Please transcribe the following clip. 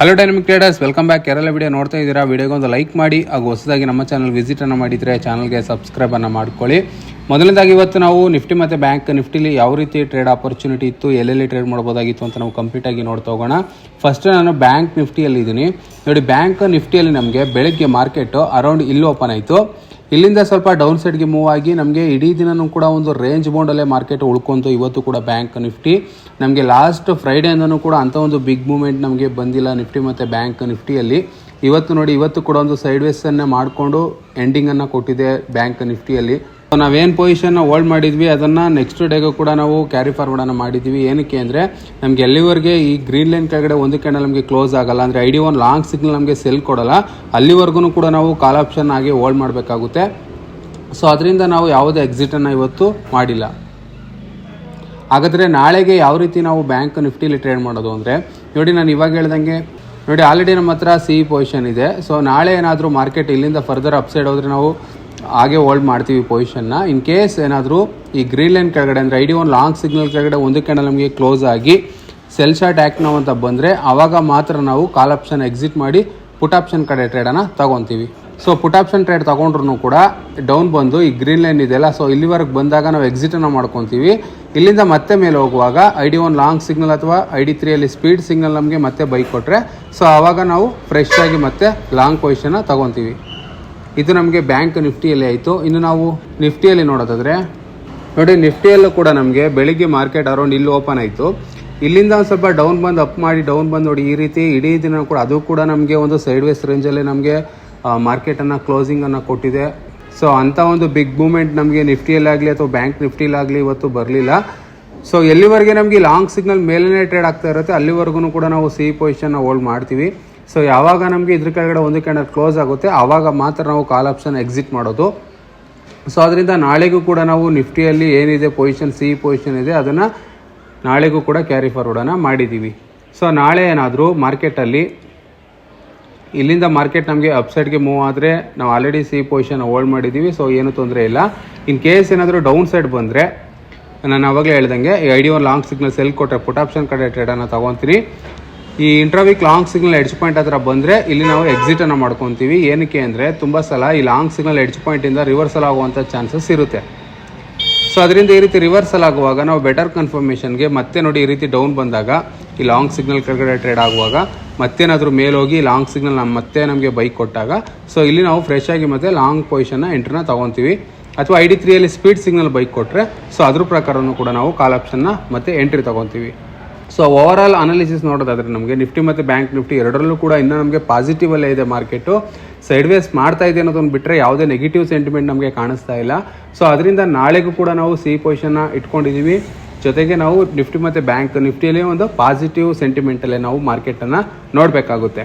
Hello dynamic traders welcome back Kerala video ನೋಡ್ತಾ ಇದ್ದೀರಾ ವಿಡಿಯೋಗೆ ಒಂದು ಲೈಕ್ ಮಾಡಿ, ಹಾಗೂ ಹೊಸದಾಗಿ ನಮ್ಮ ಚಾನಲ್ ವಿಸಿಟನ್ನು ಮಾಡಿದರೆ ಚಾನಲ್ಗೆ ಸಬ್ಸ್ಕ್ರೈಬನ್ನು ಮಾಡ್ಕೊಳ್ಳಿ. ಮೊದಲನೇದಾಗಿ ಇವತ್ತು ನಾವು ನಿಫ್ಟಿ ಮತ್ತು ಬ್ಯಾಂಕ್, ನಿಫ್ಟಿಲಿ ಯಾವ ರೀತಿ ಟ್ರೇಡ್ ಆಪರ್ಚುನಿಟಿ ಇತ್ತು, ಎಲ್ಲೆಲ್ಲಿ ಟ್ರೇಡ್ ಮಾಡ್ಬೋದಾಗಿತ್ತು ಅಂತ ನಾವು ಕಂಪ್ಲೀಟ್ ಆಗಿ ನೋಡ್ತಾ ಹೋಗೋಣ. ಫಸ್ಟ್ ನಾನು ಬ್ಯಾಂಕ್ ನಿಫ್ಟಿಯಲ್ಲಿ ಇದ್ದೀನಿ. ನೋಡಿ, ಬ್ಯಾಂಕ್ ನಿಫ್ಟಿಯಲ್ಲಿ ನಮಗೆ ಬೆಳಗ್ಗೆ ಮಾರ್ಕೆಟ್ ಅರೌಂಡ್ ಇಲ್ಲಿ ಓಪನ್ ಆಯಿತು. ಇಲ್ಲಿಂದ ಸ್ವಲ್ಪ ಡೌನ್ ಸೈಡ್ಗೆ ಮೂವ್ ಆಗಿ ನಮಗೆ ಇಡೀ ದಿನನೂ ಕೂಡ ಒಂದು ರೇಂಜ್ ಬೌಂಡಲ್ಲೇ ಮಾರ್ಕೆಟ್ ಉಳ್ಕೊಂತು. ಇವತ್ತು ಕೂಡ ಬ್ಯಾಂಕ್ ನಿಫ್ಟಿ. ನಮಗೆ ಲಾಸ್ಟ್ ಫ್ರೈಡೇಯಿಂದನೂ ಕೂಡ ಅಂಥ ಒಂದು ಬಿಗ್ ಮೂಮೆಂಟ್ ನಮಗೆ ಬಂದಿಲ್ಲ ನಿಫ್ಟಿ ಮತ್ತು ಬ್ಯಾಂಕ್ ನಿಫ್ಟಿಯಲ್ಲಿ. ಇವತ್ತು ನೋಡಿ, ಇವತ್ತು ಕೂಡ ಒಂದು ಸೈಡ್ ವೇಸನ್ನು ಮಾಡಿಕೊಂಡು ಎಂಡಿಂಗನ್ನು ಕೊಟ್ಟಿದೆ ಬ್ಯಾಂಕ್ ನಿಫ್ಟಿಯಲ್ಲಿ. ನಾವೇನು ಪೊಸಿಷನ್ ಹೋಲ್ಡ್ ಮಾಡಿದ್ವಿ, ಅದನ್ನು ನೆಕ್ಸ್ಟ್ ಡೇಗೂ ಕೂಡ ನಾವು ಕ್ಯಾರಿ ಫಾರ್ವರ್ಡನ್ನು ಮಾಡಿದ್ವಿ. ಏನಕ್ಕೆ ಅಂದರೆ, ನಮಗೆ ಎಲ್ಲಿವರೆಗೆ ಈ ಗ್ರೀನ್ ಲೈನ್ ಕೆಳಗಡೆ ಒಂದು ಕ್ಯಾಂಡಲ್ ನಮಗೆ ಕ್ಲೋಸ್ ಆಗಲ್ಲ, ಅಂದರೆ I D one long signal ನಮಗೆ ಸೆಲ್ ಕೊಡಲ್ಲ ಅಲ್ಲಿವರೆಗೂ ಕೂಡ ನಾವು ಕಾಲ್ ಆಪ್ಷನ್ ಆಗಿ ಹೋಲ್ಡ್ ಮಾಡಬೇಕಾಗುತ್ತೆ. ಸೊ ಅದರಿಂದ ನಾವು ಯಾವುದೇ ಎಕ್ಸಿಟನ್ನು ಇವತ್ತು ಮಾಡಿಲ್ಲ. ಹಾಗಾದರೆ ನಾಳೆಗೆ ಯಾವ ರೀತಿ ನಾವು ಬ್ಯಾಂಕ್ ನಿಫ್ಟಿಲಿ ಟ್ರೇಡ್ ಮಾಡೋದು ಅಂದರೆ, ನೋಡಿ ನಾನು ಇವಾಗ ಹೇಳ್ದಂಗೆ, ನೋಡಿ ಆಲ್ರೆಡಿ ನಮ್ಮ ಹತ್ರ ಸಿ ಪೊಸಿಷನ್ ಇದೆ. ಸೊ ನಾಳೆ ಏನಾದರೂ ಮಾರ್ಕೆಟ್ ಇಲ್ಲಿಂದ ಫರ್ದರ್ ಅಪ್ಸೈಡ್ ಹೋದರೆ ನಾವು ಹಾಗೆ ಹೋಲ್ಡ್ ಮಾಡ್ತೀವಿ ಪೊಸಿಷನ್ನ ಇನ್ ಕೇಸ್ ಏನಾದರೂ ಈ ಗ್ರೀನ್ ಲೈನ್ ಕೆಳಗಡೆ ಅಂದರೆ I D one long signal ಕೆಳಗಡೆ ಒಂದು ಕಣ ನಮಗೆ ಕ್ಲೋಸ್ ಆಗಿ ಸೆಲ್ ಶಾರ್ಟ್ ಆ್ಯಕ್ಟ್ ನಾವು ಅಂತ ಬಂದರೆ ಆವಾಗ ಮಾತ್ರ ನಾವು ಕಾಲ್ ಆಪ್ಷನ್ ಎಕ್ಸಿಟ್ ಮಾಡಿ ಪುಟ್ ಆಪ್ಷನ್ ಕಡೆ ಟ್ರೇಡನ್ನು ತೊಗೊತೀವಿ. ಸೊ ಪುಟ್ ಆಪ್ಷನ್ ಟ್ರೇಡ್ ತೊಗೊಂಡ್ರು ಕೂಡ ಡೌನ್ ಬಂದು ಈ ಗ್ರೀನ್ ಲೈನ್ ಇದೆಯಲ್ಲ ಸೊ ಇಲ್ಲಿವರೆಗೆ ಬಂದಾಗ ನಾವು ಎಕ್ಸಿಟನ್ನು ಮಾಡ್ಕೊತೀವಿ. ಇಲ್ಲಿಂದ ಮತ್ತೆ ಮೇಲೆ ಹೋಗುವಾಗ I D one long signal ಅಥವಾ ಐ ಡಿ ತ್ರೀಯಲ್ಲಿ ಸ್ಪೀಡ್ ಸಿಗ್ನಲ್ ನಮಗೆ ಮತ್ತೆ ಬೈಕ್ ಕೊಟ್ಟರೆ ಸೊ ಆವಾಗ ನಾವು ಫ್ರೆಶ್ ಆಗಿ ಮತ್ತೆ ಲಾಂಗ್ ಪೊಸಿಷನ್ನ ತಗೊತೀವಿ. ಇದು ನಮಗೆ ಬ್ಯಾಂಕ್ ನಿಫ್ಟಿಯಲ್ಲಿ ಆಯಿತು. ಇನ್ನು ನಾವು ನಿಫ್ಟಿಯಲ್ಲಿ ನೋಡೋದಾದರೆ, ನೋಡಿ, ನಿಫ್ಟಿಯಲ್ಲೂ ಕೂಡ ನಮಗೆ ಬೆಳಿಗ್ಗೆ ಮಾರ್ಕೆಟ್ ಅರೌಂಡ್ ಇಲ್ಲಿ ಓಪನ್ ಆಯಿತು. ಇಲ್ಲಿಂದ ಒಂದು ಸ್ವಲ್ಪ ಡೌನ್ ಬಂದು, ಅಪ್ ಮಾಡಿ ಡೌನ್ ಬಂದು ನೋಡಿ, ಈ ರೀತಿ ಇಡೀ ದಿನ ಕೂಡ ಅದು ಕೂಡ ನಮಗೆ ಒಂದು ಸೈಡ್ ವೇಸ್ ರೇಂಜಲ್ಲೇ ನಮಗೆ ಮಾರ್ಕೆಟನ್ನು ಕ್ಲೋಸಿಂಗನ್ನು ಕೊಟ್ಟಿದೆ. ಸೊ ಅಂಥ ಒಂದು ಬಿಗ್ ಮೂಮೆಂಟ್ ನಮಗೆ ನಿಫ್ಟಿಯಲ್ಲಾಗಲಿ ಅಥವಾ ಬ್ಯಾಂಕ್ ನಿಫ್ಟಿಯಲ್ಲಾಗಲಿ ಇವತ್ತು ಬರಲಿಲ್ಲ. ಸೊ ಎಲ್ಲಿವರೆಗೆ ನಮಗೆ ಲಾಂಗ್ ಸಿಗ್ನಲ್ ಮೇಲೇ ಟ್ರೇಡ್ ಆಗ್ತಾ ಇರುತ್ತೆ, ಅಲ್ಲಿವರೆಗೂ ಕೂಡ ನಾವು ಸಿ ಪೊಸಿಷನ್ನ ಹೋಲ್ಡ್ ಮಾಡ್ತೀವಿ. ಸೊ ಯಾವಾಗ ನಮಗೆ ಇದ್ರ ಕೆಳಗಡೆ ಒಂದು ಕ್ಯಾಂಡಲ್ ಕ್ಲೋಸ್ ಆಗುತ್ತೆ ಆವಾಗ ಮಾತ್ರ ನಾವು ಕಾಲ್ ಆಪ್ಷನ್ ಎಕ್ಸಿಟ್ ಮಾಡೋದು. ಸೊ ಅದರಿಂದ ನಾಳೆಗೂ ಕೂಡ ನಾವು ನಿಫ್ಟಿಯಲ್ಲಿ ಏನಿದೆ ಪೊಸಿಷನ್ ಸಿ ಪೊಸಿಷನ್ ಇದೆ, ಅದನ್ನು ನಾಳೆಗೂ ಕೂಡ ಕ್ಯಾರಿ ಫಾರ್ವರ್ಡನ್ನು ಮಾಡಿದ್ದೀವಿ ಸೊ ನಾಳೆ ಏನಾದರೂ ಮಾರ್ಕೆಟಲ್ಲಿ ಇಲ್ಲಿಂದ ಮಾರ್ಕೆಟ್ ನಮಗೆ ಅಪ್ಸೈಡ್ಗೆ ಮೂವ್ ಆದರೆ ನಾವು ಆಲ್ರೆಡಿ ಸಿ ಪೊಸಿಷನ್ ಹೋಲ್ಡ್ ಮಾಡಿದ್ದೀವಿ ಸೊ ಏನು ತೊಂದರೆ ಇಲ್ಲ. ಇನ್ ಕೇಸ್ ಏನಾದರೂ ಡೌನ್ ಸೈಡ್ ಬಂದರೆ, ನಾನು ಅವಾಗಲೇ ಹೇಳ್ದಂಗೆ I D long signal sell ಕೊಟ್ಟರೆ ಪುಟ್ ಆಪ್ಷನ್ ಕಡೆ ಟ್ರೇಡನ್ನು ತೊಗೊತೀನಿ ಈ intraweek long signal edge point ಹತ್ರ ಬಂದರೆ ಇಲ್ಲಿ ನಾವು ಎಕ್ಸಿಟನ್ನು ಮಾಡ್ಕೊತೀವಿ. ಏನಕ್ಕೆ ಅಂದರೆ ತುಂಬ ಸಲ ಈ ಲಾಂಗ್ ಸಿಗ್ನಲ್ ಎಡ್ಜ್ ಪಾಯಿಂಟಿಂದ ರಿವರ್ಸಲ್ ಆಗುವಂಥ ಚಾನ್ಸಸ್ ಇರುತ್ತೆ. ಸೊ ಅದರಿಂದ ಈ ರೀತಿ ರಿವರ್ಸಲ್ ಆಗುವಾಗ ನಾವು ಬೆಟರ್ ಕನ್ಫರ್ಮೇಷನ್ಗೆ ಮತ್ತೆ ನೋಡಿ ಈ ರೀತಿ ಡೌನ್ ಬಂದಾಗ ಈ ಲಾಂಗ್ ಸಿಗ್ನಲ್ ಕೆಳಗಡೆ ಟ್ರೇಡ್ ಆಗುವಾಗ ಮತ್ತೇನಾದರೂ ಮೇಲೋಗಿ ಲಾಂಗ್ ಸಿಗ್ನಲ್ ನಮ್ಮ ಮತ್ತೆ ನಮಗೆ ಬೈಕ್ ಕೊಟ್ಟಾಗ ಸೊ ಇಲ್ಲಿ ನಾವು ಫ್ರೆಶ್ ಆಗಿ ಮತ್ತೆ ಲಾಂಗ್ ಪೊಸಿಷನ್ನ ಎಂಟ್ರನ್ನ ತೊಗೊತೀವಿ. ಅಥವಾ ಐ ಡಿ ತ್ರೀಯಲ್ಲಿ ಸ್ಪೀಡ್ ಸಿಗ್ನಲ್ ಬೈಕ್ ಕೊಟ್ಟರೆ ಸೊ ಅದ್ರ ಪ್ರಕಾರನೂ ಕೂಡ ನಾವು ಕಾಲ್ ಆಪ್ಷನ್ನ ಮತ್ತೆ ಎಂಟ್ರಿ ತೊಗೊತೀವಿ. ಸೊ ಓವರ್ ಆಲ್ ಅನಾಲಿಸಿಸ್ ನೋಡೋದಾದ್ರೆ ನಮಗೆ ನಿಫ್ಟಿ ಮತ್ತು ಬ್ಯಾಂಕ್ ನಿಫ್ಟಿ ಎರಡರಲ್ಲೂ ಕೂಡ ಇನ್ನೂ ನಮಗೆ ಪಾಸಿಟಿವ್ ಅಲ್ಲೇ ಇದೆ ಮಾರ್ಕೆಟು ಸೈಡ್ ವೇಸ್ ಮಾಡ್ತಾ ಇದೆ ಅನ್ನೋದನ್ನು ಬಿಟ್ಟರೆ ಯಾವುದೇ ನೆಗೆಟಿವ್ ಸೆಂಟಿಮೆಂಟ್ ನಮಗೆ ಕಾಣಿಸ್ತಾ ಇಲ್ಲ. ಸೊ ಅದರಿಂದ ನಾಳೆಗೂ ಕೂಡ ನಾವು ಸಿ ಪೊಸಿಷನ್ನ ಇಟ್ಕೊಂಡಿದ್ದೀವಿ ಜೊತೆಗೆ ನಾವು ನಿಫ್ಟಿ ಮತ್ತು ಬ್ಯಾಂಕ್ ನಿಫ್ಟಿಯಲ್ಲಿ ಒಂದು ಪಾಸಿಟಿವ್ ಸೆಂಟಿಮೆಂಟಲ್ಲೇ ನಾವು ಮಾರ್ಕೆಟನ್ನು ನೋಡಬೇಕಾಗುತ್ತೆ.